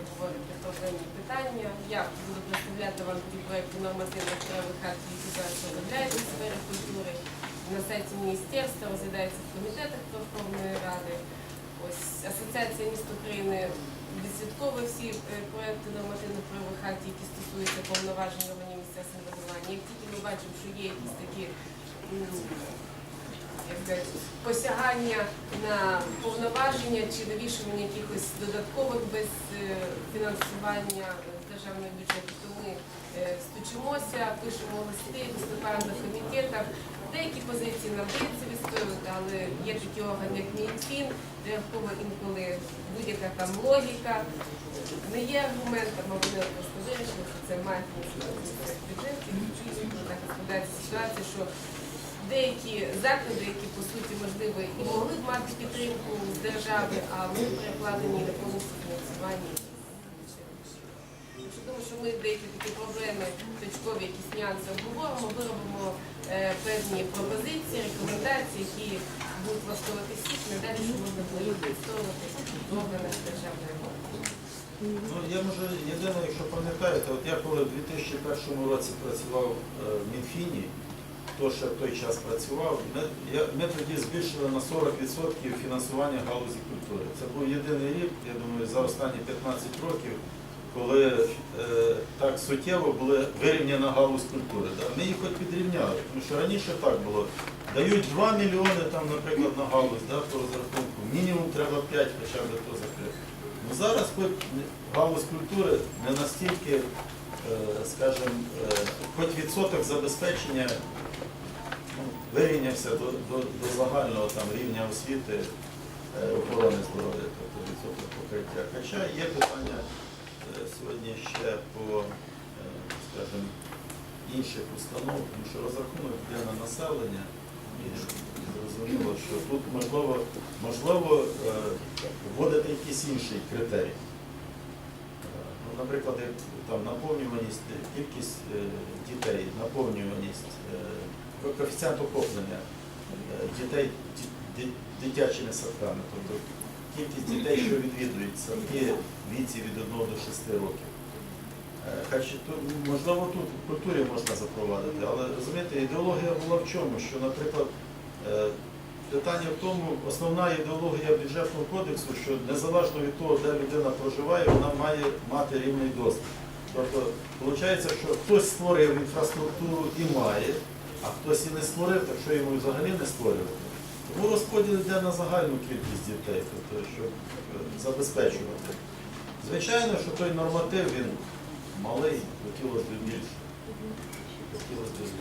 обговорити проблемні питання. Я буду представляти вам ті проекти нормативних правових актів, які зараз розробляються в сфері культури. На сайті міністерства розглядаються в комітетах Верховної Ради. Ось Асоціація міст України відслідковує всі е, проекти нормативних правових актів, які стосуються повноважень органів місцевого самоврядування. Як тільки ми бачимо, що є якісь такі посягання на повноваження чи навішування якихось додаткових без е, фінансування державного бюджету, то ми е, стучимося, пишемо листи, виступаємо на комітетах. Деякі позиції нам вдається відстоювати, але є такі органи, як МінФін, де в кого інколи будь-яка там логіка не є аргументом, а вони просто вирішили, що це має бюджет, і відповідно так складається ситуація, що деякі заклади, які по суті можливо і могли б мати підтримку з держави, а вони перекладені на повністю фінансування. Тому що ми деякі такі проблеми, точкові якісь нюанси обговоримо, виробимо е, певні пропозиції, рекомендації, які будуть влаштовувати всіх, не далі, що можна було використовувати в органах державної влади. Ну, я може єдине, якщо пам'ятаєте, от я коли в 2001 році працював е, в Мінфіні, то ще в той час працював, ми, ми тоді збільшили на 40% фінансування галузі культури. Це був єдиний рік, я думаю, за останні 15 років, коли е, так суттєво була вирівняна галузь культури. Да. Ми їх хоч підрівняли, тому що раніше так було. Дають 2 мільйони, там, наприклад, на галузь да, по розрахунку, мінімум треба 5 хоча б то закрити. Ну, зараз хоч галузь культури не настільки, скажімо, е, хоч відсоток забезпечення ну, вирівнявся до, до, до загального там, рівня освіти е, охорони здоров'я, тобто відсоток покриття. Хоча є питання е, сьогодні ще по, е, скажімо, інших установ, тому що розрахунок йде на населення. Зрозуміло, що тут можливо, можливо е, вводити якийсь інший критерій. Наприклад, там наповнюваність, е, кількість е, дітей, наповнюваність, е, коефіцієнт охоплення дітей ді- ді- дитячими садками, тобто кількість дітей, що відвідують садки віці від 1 до 6 років. Тут, можливо, тут в культурі можна запровадити, але розумієте, ідеологія була в чому? Що, наприклад, питання в тому, основна ідеологія бюджетного кодексу, що незалежно від того, де людина проживає, вона має мати рівний доступ. Тобто, виходить, що хтось створив інфраструктуру і має, а хтось і не створив, так що йому взагалі не створювати. Тому розподіл йде на загальну кількість дітей, тобто, щоб е, забезпечувати. Звичайно, що той норматив він малий, хотілося б більше. Хотілося б більше.